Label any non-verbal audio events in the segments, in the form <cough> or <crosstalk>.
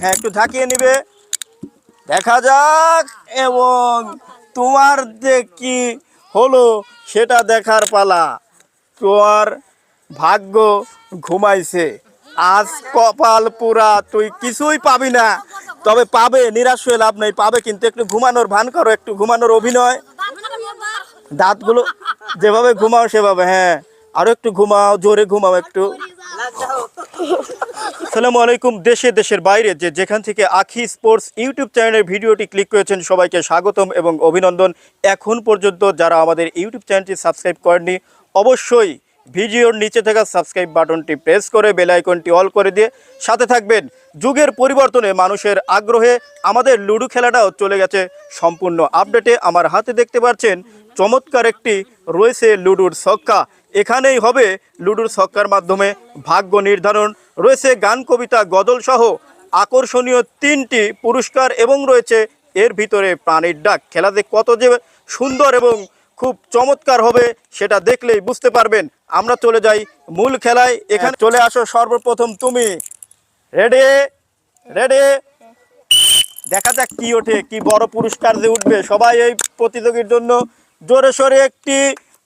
হ্যাঁ একটু ঝাঁকিয়ে নিবে। দেখা যাক, এবং তোমার যে কি হলো সেটা দেখার পালা। তোমার ভাগ্য ঘুমাইছে। আজ কপাল পুরা, তুই কিছুই পাবি না। তবে পাবে, নিরাশ হয়ে লাভ নেই, পাবে, কিন্তু একটু ঘুমানোর ভান করো, একটু ঘুমানোর অভিনয়। দাঁতগুলো যেভাবে ঘুমাও সেভাবে হ্যাঁ। আরও একটু ঘুমাও, জোরে ঘুমাও একটু। আসসালামু আলাইকুম, দেশে দেশের বাইরে যে যেখান থেকে আখি স্পোর্টস ইউটিউব চ্যানেলের ভিডিওটি ক্লিক করেছেন, সবাইকে স্বাগতম এবং অভিনন্দন। এখন পর্যন্ত যারা আমাদের ইউটিউব চ্যানেলটি সাবস্ক্রাইব করেননি, অবশ্যই ভিডিওর নিচে থাকা সাবস্ক্রাইব বাটনটি প্রেস করে বেল আইকনটি অল করে দিয়ে সাথে থাকবেন। যুগের পরিবর্তনে মানুষের আগ্রহে আমাদের লুডো খেলাটাও চলে গেছে। সম্পূর্ণ আপডেটে আমার হাতে দেখতে পাচ্ছেন, চমৎকার একটি রয়েছে লুডুর ছক্কা। এখানেই হবে লুডুর ছক্কার মাধ্যমে ভাগ্য নির্ধারণ। রয়েছে গান, কবিতা, গজল সহ আকর্ষণীয় তিনটি পুরস্কার এবং রয়েছে এর ভিতরে প্রাণীর ডাক। খেলাতে কত যে সুন্দর এবং খুব চমৎকার হবে সেটা দেখলেই বুঝতে পারবেন। আমরা চলে যাই মূল খেলায়। এখানে চলে আসো সর্বপ্রথম তুমি। রেডি রেডি দেখা যাক কি ওঠে, কি বড় পুরস্কার যে উঠবে। সবাই এই প্রতিযোগীর জন্য জোরে সোরে একটি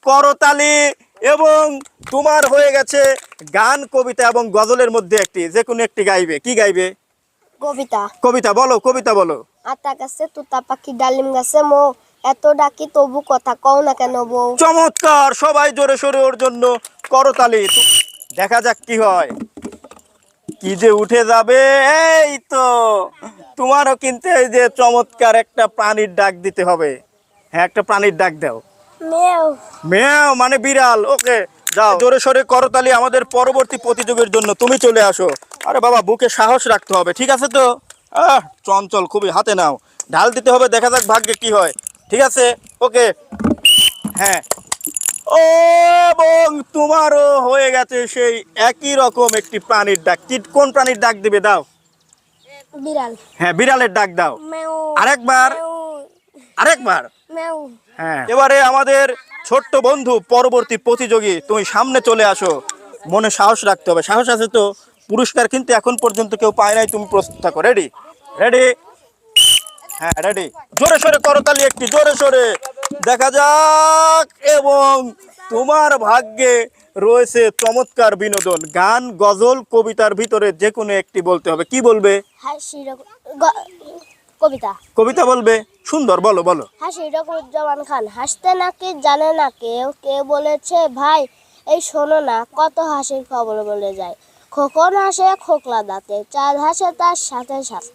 করতালি। এবং তোমার হয়ে গেছে গান কবিতা এবং গজলের মধ্যে একটি যে কোনো একটি গাইবে। কি গাইবে? কবিতা। কবিতা বলো কবিতা বলো। আতা গাছে তুতা পাখি ডালিম গাছে মো এত ডাকি তবু কথা কও না কেন বউ? চমৎকার সবাই জোরে সোরে ওর জন্য করতালি দেখা যাক কি হয়। কি যে উঠে যাবে এই তো। তোমারও কিন্তু এই যে চমৎকার একটা প্রাণীর ডাক দিতে হবে। হ্যাঁ একটা প্রাণীর ডাক দাও। মেও। মানে বিড়াল ওকে যাও। জোরে সোরে করতালি আমাদের পরবর্তী প্রতিযোগের জন্য। তুমি চলে আসো। আরে বাবা বুকে সাহস রাখতে হবে ঠিক আছে তো? আহ চঞ্চল খুবই হাতে নাও। ঢাল দিতে হবে দেখা যাক ভাগ্যে কি হয়। ঠিক আছে? ওকে। হ্যাঁ। ও এবং তোমারও হয়ে গেছে সেই একই রকম একটি প্রাণীর ডাক। কি কোন প্রাণীর ডাক দিবে? দাও। বিড়াল। হ্যাঁ বিড়ালের ডাক দাও। আরেকবার। আরেকবার। এবারে আমাদের ছোট্ট বন্ধু পরবর্তী প্রতিযোগী তুমি সামনে চলে আসো। মনে সাহস রাখতে হবে। সাহস আছে তো? পুরস্কার কিন্তু এখন পর্যন্ত কেউ পায় নাই। তুমি প্রস্তুত থাকো। রেডি রেডি হ্যাঁ রেডি জোরে সোরে করতালি একটি জোরে সোরে। দেখা যাক এবং তোমার ভাগ্যে রয়েছে চমৎকার বিনোদন গান গজল কবিতার ভিতরে যে কোনো একটি বলতে হবে। কি বলবে? কবিতা। কবিতা বলবে? সুন্দর বলো বলো। হাসি রকমুজ্জামান খান। হাসতে নাকি জানে না কেউ। কে বলেছে ভাই এই শোনো না কত হাসির খবর বলে যায়। খোকন হাসে খোকলা দাঁতে চাঁদ হাসে তার সাথে সাথে।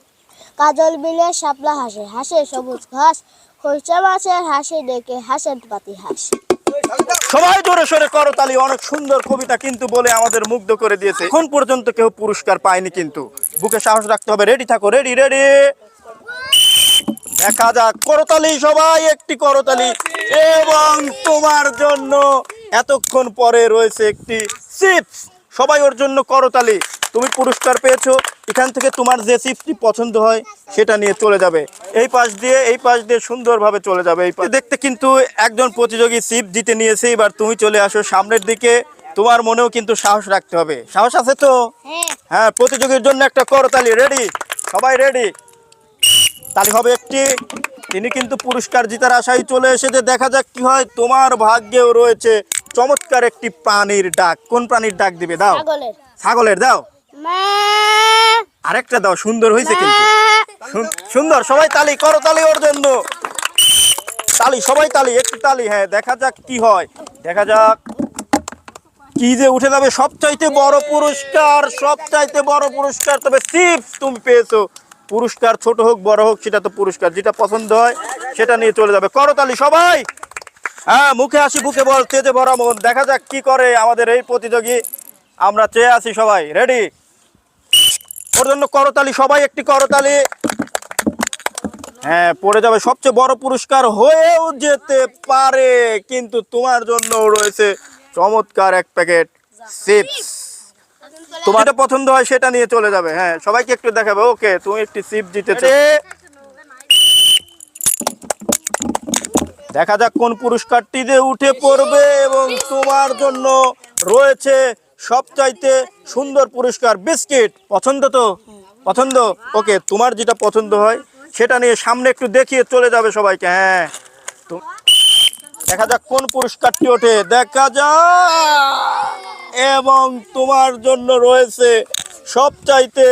কাজল বিলে শাপলা হাসে হাসে সবুজ ঘাস। খরচা মাছের হাসি ডেকে হাসেন পাতি হাস। সবাই জোরে সোরে করতালি অনেক সুন্দর কবিতা কিন্তু বলে আমাদের মুগ্ধ করে দিয়েছে। এখন পর্যন্ত কেউ পুরস্কার পায়নি কিন্তু। বুকে সাহস রাখতে হবে রেডি থাকো রেডি রেডি। দেখা যাক করতালি সবাই একটি করতালি। এবং তোমার জন্য এতক্ষণ পরে রয়েছে একটি চিপস। সবাই ওর জন্য করতালি। তুমি পুরস্কার পেয়েছ এখান থেকে তোমার যে চিপসটি পছন্দ হয় সেটা নিয়ে চলে যাবে। এই পাশ দিয়ে এই পাশ দিয়ে সুন্দরভাবে চলে যাবে। এই পাশ দেখতে কিন্তু একজন প্রতিযোগী চিপ জিতে নিয়েছে। এবার তুমি চলে আসো সামনের দিকে। তোমার মনেও কিন্তু সাহস রাখতে হবে। সাহস আছে তো? হ্যাঁ। হ্যাঁ প্রতিযোগীর জন্য একটা করতালি। রেডি সবাই রেডি তালি হবে একটি। তিনি কিন্তু পুরস্কার জিতার আশায় চলে এসেছে। দেখা যাক কি হয়। তোমার ভাগ্যেও রয়েছে চমৎকার একটি প্রাণীর ডাক। কোন প্রাণীর ডাক দিবে? দাও। ছাগলের। দাও। আরেকটা দাও সুন্দর হয়েছে কিন্তু। সুন্দর সবাই তালি করো তালি ওর জন্য। তালি সবাই তালি একটু তালি হ্যাঁ দেখা যাক কি হয়। দেখা যাক কি যে উঠে যাবে। সবচাইতে বড় পুরস্কার সবচাইতে বড় পুরস্কার তবে চিপস তুমি পেয়েছ। পুরস্কার ছোট হোক, বড় হোক, সেটা তো পুরস্কার। যেটা পছন্দ হয়, সেটা নিয়ে চলে যাবে। করতালি সবাই! হ্যাঁ মুখে আসি বুকে বল, তেজে ভরা মন। দেখা যাক কি করে আমাদের এই প্রতিযোগী। আমরা চেয়ে আছি সবাই। রেডি ওর জন্য করতালি সবাই, একটি করতালি হ্যাঁ পড়ে যাবে। সবচেয়ে বড় পুরস্কার হয়েও যেতে পারে, কিন্তু তোমার জন্য রয়েছে চমৎকার এক প্যাকেট চিপস। তোমার যেটা পছন্দ হয় সেটা নিয়ে চলে যাবে হ্যাঁ সবাইকে একটু দেখাবে ওকে তুমি একটি চিপ জিতেছো। দেখা যাক কোন পুরস্কারটি যে উঠে পড়বে এবং তোমার জন্য রয়েছে সবচাইতে সুন্দর পুরস্কার বিস্কিট। পছন্দ তো? পছন্দ? ওকে তোমার যেটা পছন্দ হয় সেটা নিয়ে সামনে একটু দেখিয়ে চলে যাবে সবাইকে হ্যাঁ। দেখা যাক কোন পুরস্কারটি ওঠে। দেখা যাক! এবং তোমার জন্য রয়েছে সবচাইতে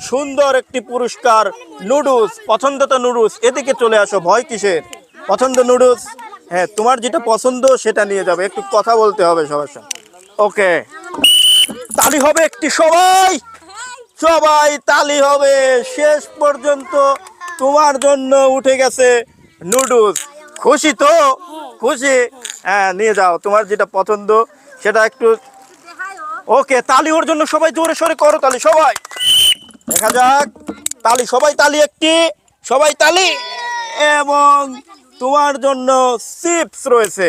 সুন্দর একটি পুরস্কার, নুডলস, পছন্দ তো নুডলস। এদিকে চলে আসো, ভয় কিসের? পছন্দ নুডলস? হ্যাঁ তোমার যেটা পছন্দ সেটা নিয়ে যাবে, একটু কথা বলতে হবে সবার সঙ্গে ওকে। তালি হবে একটি, সবাই! সবাই তালি হবে। শেষ পর্যন্ত তোমার জন্য উঠে গেছে নুডলস। খুশি তো? খুশি? হ্যাঁ নিয়ে যাও, তোমার যেটা পছন্দ সেটা একটু ওকে, তালি ওর জন্য সবাই জোরে সোরে করো তালি, সবাই। দেখা যাক, তালি, সবাই তালি একটি, সবাই তালি। এবং তোমার জন্য চিপস রয়েছে।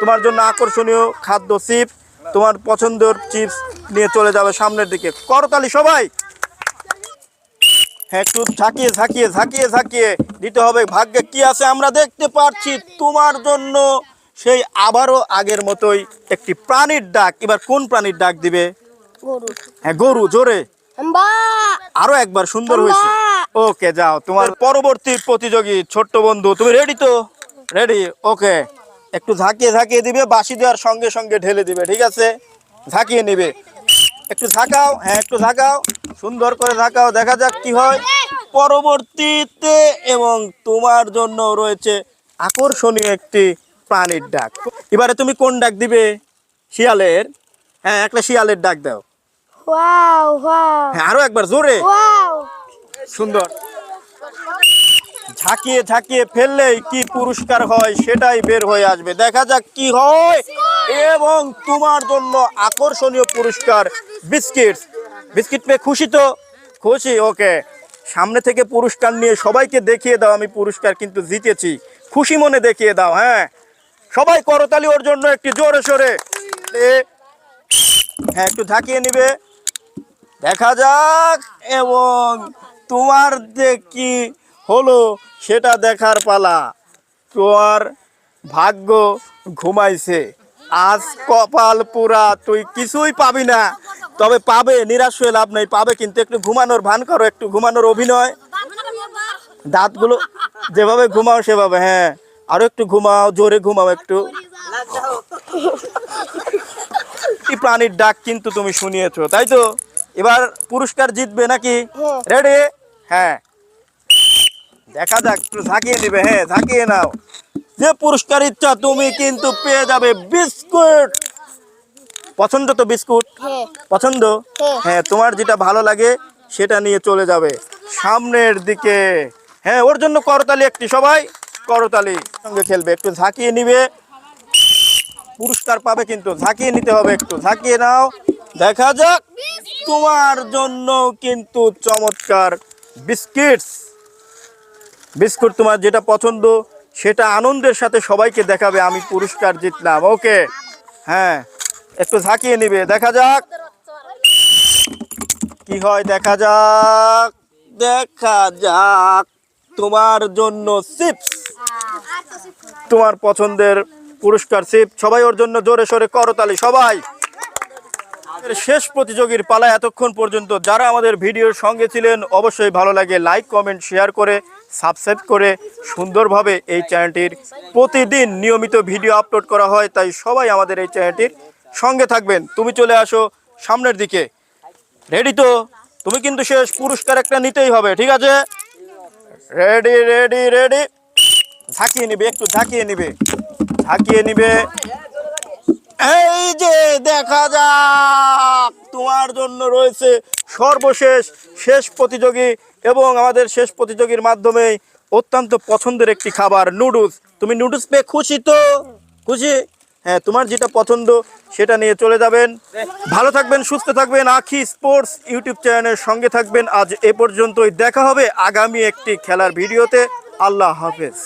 তোমার জন্য আকর্ষণীয় খাদ্য চিপস, তোমার পছন্দের চিপস নিয়ে চলে যাবে সামনের দিকে। করতালি সবাই। হ্যাঁ একটু ঝাঁকিয়ে ঝাঁকিয়ে ঝাঁকিয়ে ঝাঁকিয়ে। দিতে হবে ভাগ্যে, কি আছে আমরা দেখতে পাচ্ছি তোমার জন্য সেই আবারও আগের মতোই একটি প্রাণীর ডাক। এবার কোন প্রাণীর ডাক দিবে? গরু। হ্যাঁ গরু জোরে। আরও একবার সুন্দর হয়েছে। ওকে যাও তোমার পরবর্তী প্রতিযোগী ছোট্ট বন্ধু তুমি রেডি তো? Ready okay. একটু ঝাঁকিয়ে ঝাঁকিয়ে দিবে বাসি দেওয়ার সঙ্গে সঙ্গে ঢেলে দিবে ঠিক আছে? ঝাঁকিয়ে নিবে। একটু ঝাঁকাও হ্যাঁ একটু ঝাঁকাও। সুন্দর করে ঝাঁকাও দেখা যাক কি হয়। পরবর্তীতে এবং তোমার জন্য রয়েছে আকর্ষণীয় একটি প্রাণীর ডাক। এবারে তুমি কোন ডাক দিবে? শিয়ালের। হ্যাঁ একটা শিয়ালের ডাক দাও। হ্যাঁ আরও একবার জোরে। সুন্দর। ঝাঁকিয়ে ঝাঁকিয়ে ফেললেই কি পুরস্কার হয় সেটাই বের হয়ে আসবে। দেখা যাক কি হয়। এবং তোমার জন্য আকর্ষণীয় পুরস্কার বিস্কিট বিস্কিট পেয়ে খুশি তো? খুশি ওকে। সামনে থেকে পুরস্কার নিয়ে সবাইকে দেখিয়ে দাও আমি পুরস্কার কিন্তু জিতেছি। খুশি মনে দেখিয়ে দাও হ্যাঁ। সবাই করতালি ওর জন্য একটি জোরে সোরে। হ্যাঁ একটু ঝাঁকিয়ে নিবে। দেখা যাক, এবং তোমার যে কি হলো সেটা দেখার পালা। তোমার ভাগ্য ঘুমাইছে। আজ কপাল পুরা, তুই কিছুই পাবি না। তবে পাবে, নিরাশ হয়ে লাভ নেই, পাবে, কিন্তু একটু ঘুমানোর ভান করো, একটু ঘুমানোর অভিনয়। দাঁতগুলো যেভাবে ঘুমাও সেভাবে হ্যাঁ। আরও একটু ঘুমাও জোরে ঘুমাও একটু। <laughs> এই প্রাণীর ডাক কিন্তু তুমি শুনিয়েছো তাই তো? এবার পুরস্কার জিতবে নাকি? হ্যাঁ। রেডি হ্যাঁ। দেখা যাক একটু ঝাঁকিয়ে নিবে হ্যাঁ ঝাঁকিয়ে নাও। যে পুরস্কার ইচ্ছা তুমি কিন্তু পেয়ে যাবে বিস্কুট। পছন্দ তো বিস্কুট? হ্যাঁ। পছন্দ? হ্যাঁ। হ্যাঁ তোমার যেটা ভালো লাগে সেটা নিয়ে চলে যাবে সামনের দিকে। হ্যাঁ ওর জন্য করতালি একটি সবাই। করতালি সঙ্গে খেলবে, একটু ঝাঁকিয়ে নিবে। পুরস্কার পাবে কিন্তু, ঝাঁকিয়ে নিতে হবে একটু, ঝাঁকিয়ে নাও। দেখা যাক তোমার জন্য কিন্তু চমৎকার বিস্কিটস। বিস্কুট তোমার যেটা পছন্দ, সেটা আনন্দের সাথে সবাইকে দেখাবে, আমি পুরস্কার জিতলাম। ওকে হ্যাঁ একটু ঝাঁকিয়ে নিবে, দেখা যাক। কি হয়, দেখা যাক। দেখা যাক তোমার জন্য চিপস। তোমার পছন্দের পুরস্কার চিপ সবাই ওর জন্য জোরে সোরে করতালি সবাই। শেষ প্রতিযোগীর পালা এতক্ষণ পর্যন্ত। যারা আমাদের ভিডিওর সঙ্গে ছিলেন, অবশ্যই ভালো লাগে। লাইক কমেন্ট শেয়ার করে সাবস্ক্রাইব করে। সুন্দরভাবে এই চ্যানেলটির প্রতিদিন নিয়মিত ভিডিও আপলোড করা হয়, তাই সবাই আমাদের এই চ্যানেলটির সঙ্গে থাকবেন। তুমি চলে আসো সামনের দিকে। রেডি তো? তুমি কিন্তু শেষ পুরস্কার একটা নিতেই হবে, ঠিক আছে? রেডি রেডি রেডি ঝাঁকিয়ে নিবে, একটু ঝাঁকিয়ে নিবে। ঝাঁকিয়ে নিবে। এই যে দেখা যাক, তোমার জন্য রয়েছে সর্বশেষ শেষ প্রতিযোগী এবং আমাদের শেষ প্রতিযোগীর মাধ্যমে অত্যন্ত পছন্দের একটি খাবার, নুডলস। তুমি নুডলস পেয়ে খুশি তো? খুশি? হ্যাঁ তোমার যেটা পছন্দ সেটা নিয়ে চলে যাবেন। ভালো থাকবেন, সুস্থ থাকবেন। আখি স্পোর্টস ইউটিউব চ্যানেলের সঙ্গে থাকবেন। আজ এ পর্যন্তই। দেখা হবে আগামী একটি খেলার ভিডিওতে। আল্লাহ হাফেজ।